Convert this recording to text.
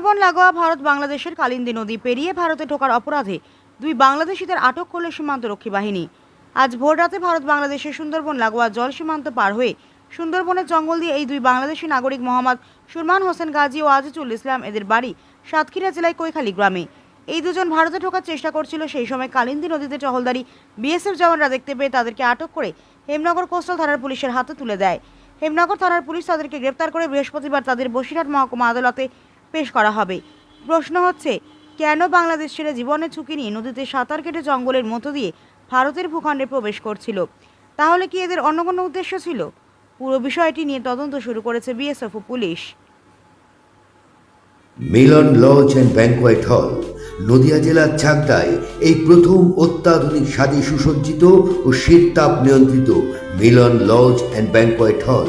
সুন্দরবন, লাগোয়া ভারত, বাংলাদেশের কালিন্দী নদী পেরিয়ে ভারতে ঢোকার অপরাধে দুই বাংলাদেশিদের আটক করল সীমান্তরক্ষী বাহিনী। আজ ভোররাতে ভারত, বাংলাদেশের সুন্দরবন, লাগোয়া জল সীমান্ত পার হয়ে সুন্দরবনের জঙ্গল দিয়ে এই দুই বাংলাদেশি নাগরিক মোহাম্মদ সুরমান হোসেন গাজী ও আজিজুল ইসলাম, এদের বাড়ি সাতক্ষীরা জেলায় কৈখালী গ্রামে। এই দুজন ভারতে ঢোকার চেষ্টা করছিল, সেই সময় কালিন্দী নদীতে টহলদারি বিএসএফ জওয়ানরা দেখতে পেয়ে তাদেরকে আটক করে হেমনগর কোস্টাল থানার পুলিশের হাতে তুলে দেয়। হেমনগর থানার পুলিশ তাদেরকে গ্রেপ্তার করে বৃহস্পতিবার তাদের বসিরহাট মহকুমা আদালতে পেশ করা হবে। প্রশ্ন হচ্ছে, কেন বাংলাদেশ ছেড়ে জীবনের ঝুঁকি নিয়ে নদীতে সাঁতার কেটে জঙ্গলের মধ্য দিয়ে ভারতের ভূখণ্ডে প্রবেশ করছিল? তাহলে কি এদের অন্য কোনো উদ্দেশ্য ছিল? পুরো বিষয়টি নিয়ে তদন্ত শুরু করেছে BSF O police. Milan lodge and banquet hall, Nadia জেলার চাকদায় এই প্রথম অত্যাধুনিক স্বাদে সুসজ্জিত ও শীত তাপ নিয়ন্ত্রিত মিলন লজ অ্যান্ড ব্যাংকোয়েট হল।